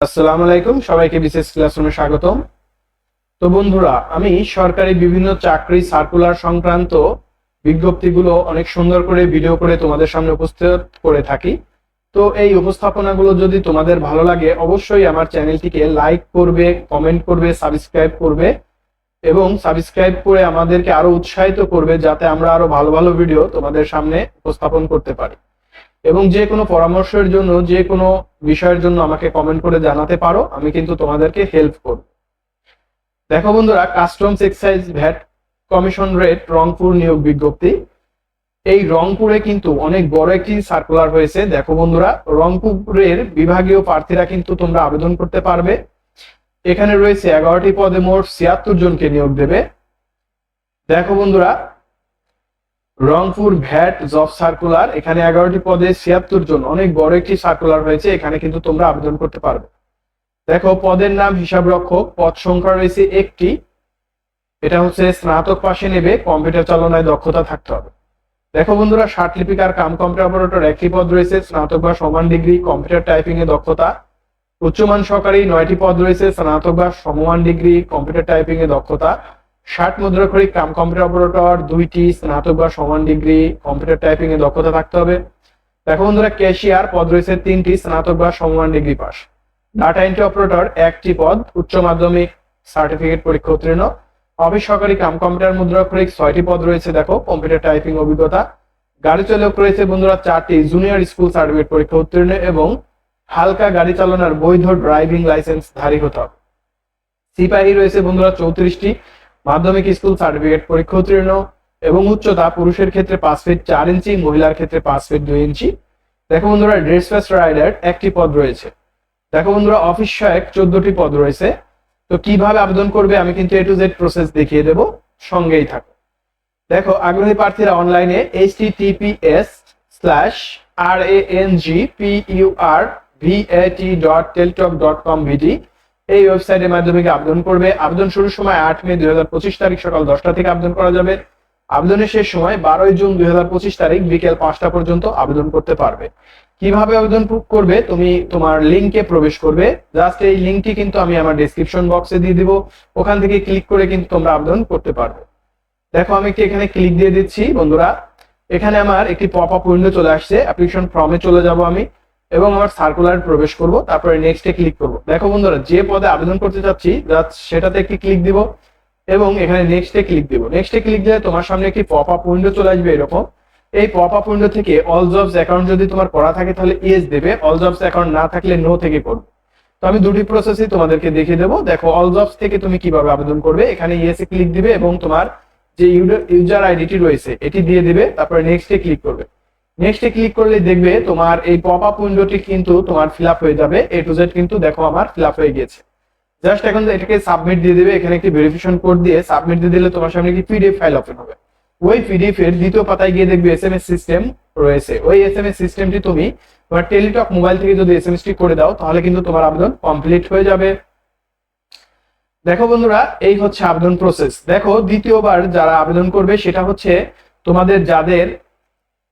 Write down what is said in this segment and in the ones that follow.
আসসালামু আলাইকুম, সবাইকে বিশেষ ক্লাসরুমে স্বাগতম। তো বন্ধুরা, আমি সরকারি বিভিন্ন চাকরি সার্কুলার সংক্রান্ত বিজ্ঞপ্তিগুলো অনেক সুন্দর করে ভিডিও করে তোমাদের সামনে উপস্থিত করে থাকি। তো এই উপস্থাপনাগুলো যদি তোমাদের ভালো লাগে, অবশ্যই আমার চ্যানেলটিকে লাইক করবে কমেন্ট করবে সাবস্ক্রাইব করবে এবং সাবস্ক্রাইব করে আমাদেরকে আরও উৎসাহিত করবে, যাতে আমরা আরও ভালো ভালো ভিডিও তোমাদের সামনে উপস্থাপন করতে পারি। এবং যে কোনো পরামর্শের জন্য, যে কোনো বিষয়ের জন্য আমাকে কমেন্ট করে জানাতে পারো, আমি কিন্তু তোমাদেরকে হেল্প করব। দেখো বন্ধুরা customs excise VAT commissionerate Rangpur নিয়োগ বিজ্ঞপ্তি। এই রংপুরে কিন্তু অনেক বড় একটি সার্কুলার হয়েছে। দেখো বন্ধুরা, রংপুরের বিভাগীয় প্রার্থীরা কিন্তু তোমরা আবেদন করতে পারবে। এখানে রয়েছে এগারোটি পদে মোট ছিয়াত্তর জনকে নিয়োগ দেবে। দেখো বন্ধুরা রংপুর ভ্যাট জব সার্কুলার, এখানে এগারোটি পদে ছিয়াত্তর জন। অনেক বড় একটি সার্কুলার হয়েছে, এখানে কিন্তু তোমরা আবেদন করতে পারবে। দেখো, পদের নাম হিসাব রক্ষক, পদ সংখ্যা রয়েছে একটি। এটা হচ্ছে স্নাতক পাশে নেবে, কম্পিউটার চালনায় দক্ষতা থাকতে হবে। দেখো বন্ধুরা লিপিকার কাম কম্পিউটার অপারেটর, একটি পদ রয়েছে স্নাতক বা সমান ডিগ্রি, কম্পিউটার টাইপিং এ দক্ষতা। উচ্চমান সহকারী, নয়টি পদ রয়েছে, স্নাতক বা সমমান ডিগ্রি, কম্পিউটার টাইপিং এ দক্ষতা। ষাট মুদ্রাক্ষরিক কাম কম্পিউটার অপারেটর, দুইটি স্নাতক বা সমান ডিগ্রি কম্পিউটার টাইপিং এ দক্ষতা থাকতে হবে। দেখো বন্ধুরা, ক্যাশিয়ার পদ রয়েছে তিনটি স্নাতক বা সমান degree pass. Data entry operator একটি পদ, উচ্চ মাধ্যমিক সার্টিফিকেট পরীক্ষা উত্তীর্ণ। অফিস সহকারী কাম কম্পিউটার মুদ্রাক্ষরিক ছয়টি পদ রয়েছে, দেখো, কম্পিউটার টাইপিং অভিজ্ঞতা। গাড়ি চালক রয়েছে বন্ধুরা, চারটি জুনিয়র স্কুল সার্টিফিকেট পরীক্ষা উত্তীর্ণ এবং হালকা গাড়ি চালানোর বৈধ ড্রাইভিং লাইসেন্স ধারী হতে হবে। সিপাহী রয়েছে বন্ধুরা, চৌত্রিশটি। মাধ্যমিক স্কুল সার্টিফিকেট পরীক্ষা উত্তীর্ণ এবং উচ্চতা পুরুষের ক্ষেত্রে পাঁচ ফিট চার ইঞ্চি, মহিলার ক্ষেত্রে পাঁচ ফিট দুই ইঞ্চি। দেখো বন্ধুরা, ড্রেস ফাস্ট রাইডার একটি পদ রয়েছে। দেখো বন্ধুরা, অফিস সহায়ক চোদ্দটি পদ রয়েছে। তো কীভাবে আবেদন করবে আমি কিন্তু এ টু জেড প্রসেস দেখিয়ে দেব। সঙ্গেই থাকো। দেখো, আগ্রহী প্রার্থীরা অনলাইনে H TPS slash R A N G P U R V A T dot Teletalk dot com ভিডি এই ওয়েবসাইটের মাধ্যমে আবেদন করবে? আবেদন শুরুর সময় আট মে দু হাজার পঁচিশ তারিখ সকাল দশটা থেকে আবেদন করা যাবে। আবেদনের শেষ সময় বারোই জুন দুই হাজার পঁচিশ তারিখ বিকেল পাঁচটা পর্যন্ত আবেদন করতে পারবে। কীভাবে আবেদন করবে? তুমি তোমার লিংকে প্রবেশ করবে। জাস্ট এই লিংকটি কিন্তু আমি আমার ডেসক্রিপশন বক্সে দিয়ে দিব। ওখান থেকে ক্লিক করে কিন্তু তোমরা আবেদন করতে পারবে। দেখো, আমি একটি এখানে ক্লিক দিয়ে দিচ্ছি, বন্ধুরা। এখানে আমার একটি পপ আপ উইন্ডো চলে আসছে। অ্যাপ্লিকেশন ফর্মে চলে যাব আমি। এবং আমার সার্কুলার প্রবেশ করব, তারপরে নেক্সটে ক্লিক করব। দেখো বন্ধুরা, যে পদে আবেদন করতে চাচ্ছি সেটাতে একটি ক্লিক দিব এবং এখানে নেক্সটে ক্লিক দিব। নেক্সটে ক্লিক দিলে তোমার সামনে একটি পপ আপ উইন্ডো চলে আসবে এরকম। এই পপ আপ উইন্ডো থেকে অল জবস অ্যাকাউন্ট যদি তোমার করা থাকে, তাহলে ইয়েস দেবে। অল জবস অ্যাকাউন্ট না থাকলে নো থেকে করবে তো আমি দুটি প্রসেসই তোমাদেরকে দেখিয়ে দেবো। দেখো অল জবস থেকে তুমি কীভাবে আবেদন করবে, এখানে ইয়েসে ক্লিক দিবে এবং তোমার যে ইউজার আইডিটি রয়েছে, এটি দিয়ে দিবে, তারপরে নেক্সটে ক্লিক করবে। নেক্সটে ক্লিক করলে দেখবে তোমার এই পপ আপ উইন্ডোটি কিন্তু তোমার ফিল হয়ে যাবে। এ টু জেড কিন্তু দেখো আমার ফিল হয়ে গিয়েছে। জাস্ট এখন এটাকে সাবমিট দিয়ে দেবে, এখানে একটি ভেরিফিকেশন কোড দিয়ে সাবমিট দিয়ে দিলে তোমার সামনে একটি পিডিএফ ফাইল ওপেন হবে। ওই পিডিএফ এর দ্বিতীয় পাতায় গিয়ে দেখবে এস এম এস সিস্টেম রয়েছে। ওই এস এম এস সিস্টেমটি তুমি তোমার টেলিটক মোবাইল থেকে যদি এসএমএস টি করে দাও, তাহলে কিন্তু তোমার আবেদন কমপ্লিট হয়ে যাবে। দেখো বন্ধুরা, এই হচ্ছে আবেদন প্রসেস দেখো দ্বিতীয়বার যারা আবেদন করবে, সেটা হচ্ছে তোমাদের যাদের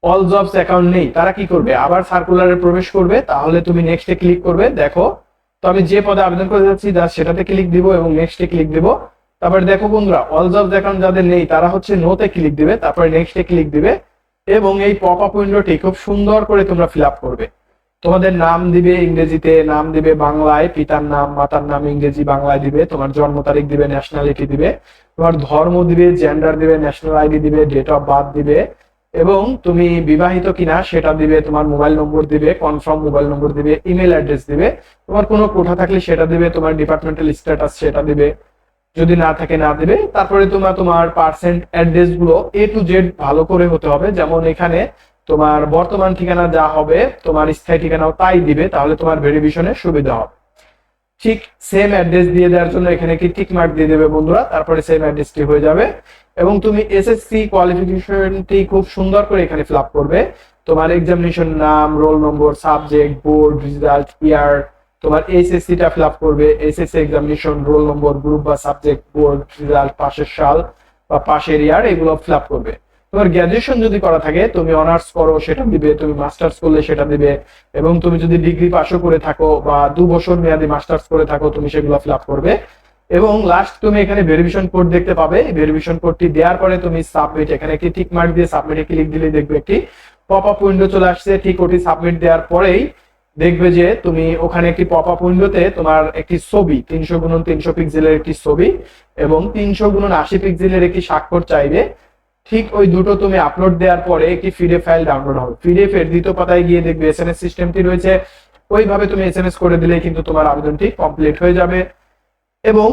অল জবস অ্যাকাউন্ট নেই, তারা কি করবে? আবার সার্কুলারে প্রবেশ করবে, তাহলে তুমি নেক্সটে ক্লিক করবে, দেখো, তো আমি যে পদে আবেদন করে যাচ্ছি সেটাতে ক্লিক দিব এবং নেক্সটে ক্লিক দিব। তারপরে দেখো বন্ধুরা অল জবস অ্যাকাউন্ট যাদের নেই, তারা হচ্ছে নোতে ক্লিক দিবে, তারপরে নেক্সটে ক্লিক দিবে এবং এই পপ আপ উইন্ডোটি খুব সুন্দর করে তোমরা ফিল আপ করবে। তোমাদের নাম দিবে ইংরেজিতে, নাম দিবে বাংলায়, পিতার নাম, মাতার নাম ইংরেজি বাংলায় দিবে, তোমার জন্ম তারিখ দিবে ন্যাশনালিটি দিবে, তোমার ধর্ম দিবে জেন্ডার দিবে ন্যাশনাল আইডি দিবে ডেট অফ বার্থ দিবে এবং তুমি বিবাহিত কিনা সেটা দিবে, তোমার মোবাইল নম্বর দিবে কনফার্ম মোবাইল নম্বর দিবে ইমেল অ্যাড্রেস দিবে। তোমার কোনো কোঠা থাকলে সেটা দিবে, তোমার ডিপার্টমেন্টাল স্ট্যাটাস সেটা দিবে। যদি না থাকে, না দিবে। তারপরে তোমার তোমার পার্সেন্ট অ্যাড্রেসগুলো এ টু জেড ভালো করে হতে হবে। যেমন এখানে তোমার বর্তমান ঠিকানা যা হবে, তোমার স্থায়ী ঠিকানাও তাই দিবে। তাহলে তোমার ভেরিফিকেশনে সুবিধা হবে। ঠিক সেম অ্যাড্রেস দিয়ে দেওয়ার জন্য এখানে কি টিক মার্ক দিয়ে দেবে বন্ধুরা, তারপরে সেম অ্যাড্রেসটি হয়ে যাবে। এবং তুমি এসএসসি কোয়ালিফিকেশনটি খুব সুন্দর করে এখানে ফিল করবে। তোমার এক্সামিনেশন নাম roll number subject board result year তোমার এইচএসসি টা ফিল করবে। SSC examination roll number group বা সাবজেক্ট বোর্ড রেজাল্ট পাশের সাল বা পাশের ইয়ার এগুলো ফিল আপ করবে। তোমার গ্র্যাজুয়েশন যদি করা থাকে, তুমি অনার্স করো, সেটা দিবে তুমি মাস্টার্স করলে সেটা দিবে এবং তুমি যদি ডিগ্রি পাশও করে থাকো বা দু বছর মেয়াদি মাস্টার্স করে থাকো, তুমি সেগুলো ফিল আপ করবে। এবং লাস্ট তুমি এখানে ভেরিফিকেশন কোড দেখতে পাবে। ভেরিফিকেশন কোডটি দেওয়ার পরে তুমি সাবমিট এখানে একটি টিক মার্ক দিয়ে সাবমিটে ক্লিক দিলে দেখবে একটি পপ আপ উইন্ডো চলে আসছে। ঠিক ওটি সাবমিট দেওয়ার পরেই দেখবে যে তুমি ওখানে একটি পপ আপ উইন্ডোতে তোমার একটি ছবি, তিনশো গুণন তিনশো পিক্সেলের একটি ছবি এবং তিনশো গুণন আশি পিক্সেলের একটি স্বাক্ষর চাইবে। ঠিক ওই দুটো তুমি আপলোড দেওয়ার পরে একটি পিডিএফ ফাইল ডাউনলোড হবে। পিডিএফ এর দ্বিতীয় পাতায় গিয়ে দেখবে এস এন এস সিস্টেমটি রয়েছে। ওইভাবে তুমি এসএমএস করে দিলে কিন্তু তোমার আবেদনটি কমপ্লিট হয়ে যাবে। এবং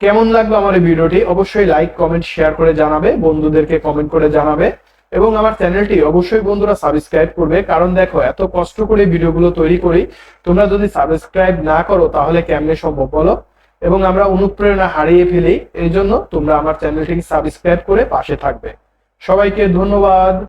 কেমন লাগল আমার এই ভিডিওটি? অবশ্যই লাইক কমেন্ট শেয়ার করে জানাবে, বন্ধুদেরকে কমেন্ট করে জানাবে। এবং আমার চ্যানেলটি অবশ্যই বন্ধুরা সাবস্ক্রাইব করবে। কারণ দেখো, এত কষ্ট করে ভিডিওগুলো তৈরি করি, তোমরা যদি সাবস্ক্রাইব না করো তাহলে কেমনে সম্ভব বলো? এবং আমরা অনুপ্রেরণা হারিয়ে ফেলি এই জন্য তোমরা আমার চ্যানেলটিকে সাবস্ক্রাইব করে পাশে থাকবে। সবাইকে ধন্যবাদ।